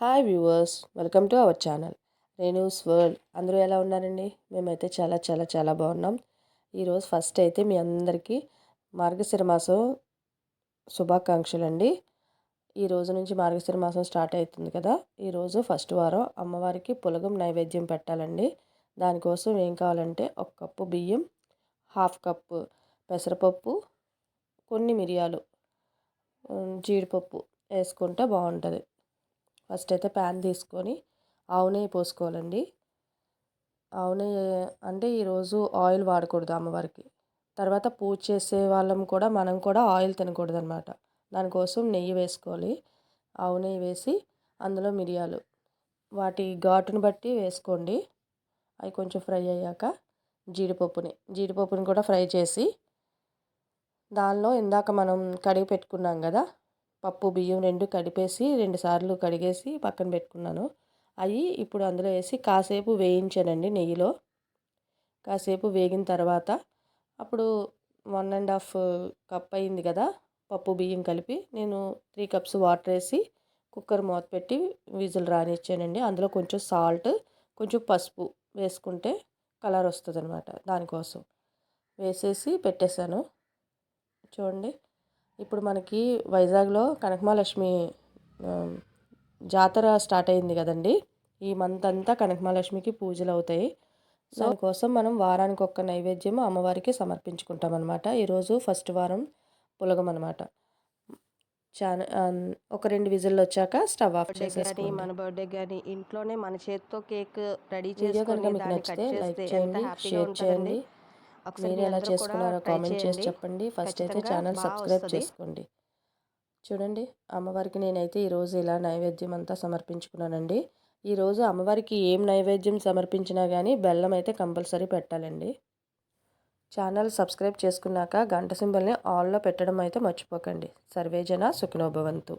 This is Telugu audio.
Hi viewers welcome to our channel. Renu's world అందరూ ఎలా ఉన్నారండి? మేమైతే చాలా చాలా చాలా బాగున్నాం. ఈరోజు ఫస్ట్ అయితే మీ అందరికీ మార్గశిర మాసం శుభాకాంక్షలు అండి ఈ రోజు నుంచి మార్గశిర మాసం స్టార్ట్ అవుతుంది కదా. ఈరోజు ఫస్ట్ వారం అమ్మవారికి పులగం నైవేద్యం పెట్టాలండి. దానికోసం ఏం కావాలంటే ఒక కప్పు బియ్యం హాఫ్ కప్పు పెసరపప్పు కొన్ని మిరియాలు జీడిపప్పు వేసుకుంటే బాగుంటుంది. ఫస్ట్ అయితే ప్యాన్ తీసుకొని ఆవు నెయ్యి పోసుకోవాలండి. ఆవు నెయ్యి అంటే ఈరోజు ఆయిల్ వాడకూడదు అమ్మవారికి. తర్వాత పూజ చేసే వాళ్ళం కూడా మనం కూడా ఆయిల్ తినకూడదు అనమాట దానికోసం నెయ్యి వేసుకోవాలి. ఆవు నెయ్యి వేసి అందులో మిరియాలు వాటి ఘాటును బట్టి వేసుకోండి. అవి కొంచెం ఫ్రై అయ్యాక జీడిపప్పుని జీడిపప్పుని కూడా ఫ్రై చేసి దానిలో ఇందాక మనం కడిగి పెట్టుకున్నాం కదా పప్పు బియ్యం రెండు కడిపేసి రెండుసార్లు కడిగేసి పక్కన పెట్టుకున్నాను. అవి ఇప్పుడు అందులో వేసి కాసేపు వేయించానండి నెయ్యిలో. కాసేపు వేగిన తర్వాత అప్పుడు వన్ అండ్ హాఫ్ కప్ అయింది కదా పప్పు బియ్యం కలిపి నేను త్రీ కప్స్ వాటర్ వేసి కుక్కర్ మూత పెట్టి విజిల్ రానిచ్చానండి. అందులో కొంచెం సాల్ట్ కొంచెం పసుపు వేసుకుంటే కలర్ వస్తుంది అనమాట దానికోసం. వేసేసి పెట్టేశాను. చూడండి. ఇప్పుడు మనకి వైజాగ్లో కనకమహాలక్ష్మి జాతర స్టార్ట్ అయింది కదండి. ఈ మంత్ అంతా కనకమహాలక్ష్మికి పూజలు అవుతాయి. దానికోసం మనం వారానికి ఒక్క నైవేద్యం అమ్మవారికి సమర్పించుకుంటాం అనమాట ఈరోజు ఫస్ట్ వారం పులగం అనమాట చాలా ఒక రెండు విజిల్లు వచ్చాక స్టవ్ ఆఫ్ చేసేసుకోండి. మన బర్త్డే కానీ ఇంట్లోనే మన చేతితో కేక్ రెడీ కనుక మీకు నచ్చితే లైక్ చేయండి షేర్ చేయండి. ఒకసారి మీరు ఎలా చేసుకున్నారో కామెంట్ చేసి చెప్పండి. ఫస్ట్ అయితే ఛానల్ సబ్స్క్రైబ్ చేసుకోండి. చూడండి అమ్మవారికి నేనైతే ఈరోజు ఇలా నైవేద్యం అంతా సమర్పించుకున్నానండి. ఈరోజు అమ్మవారికి ఏం నైవేద్యం సమర్పించినా కానీ బెల్లం అయితే కంపల్సరీ పెట్టాలండి. ఛానల్ సబ్స్క్రైబ్ చేసుకున్నాక గంట సింబల్ని ఆల్లో పెట్టడం అయితే మర్చిపోకండి. సర్వేజన సుఖినోభవంతు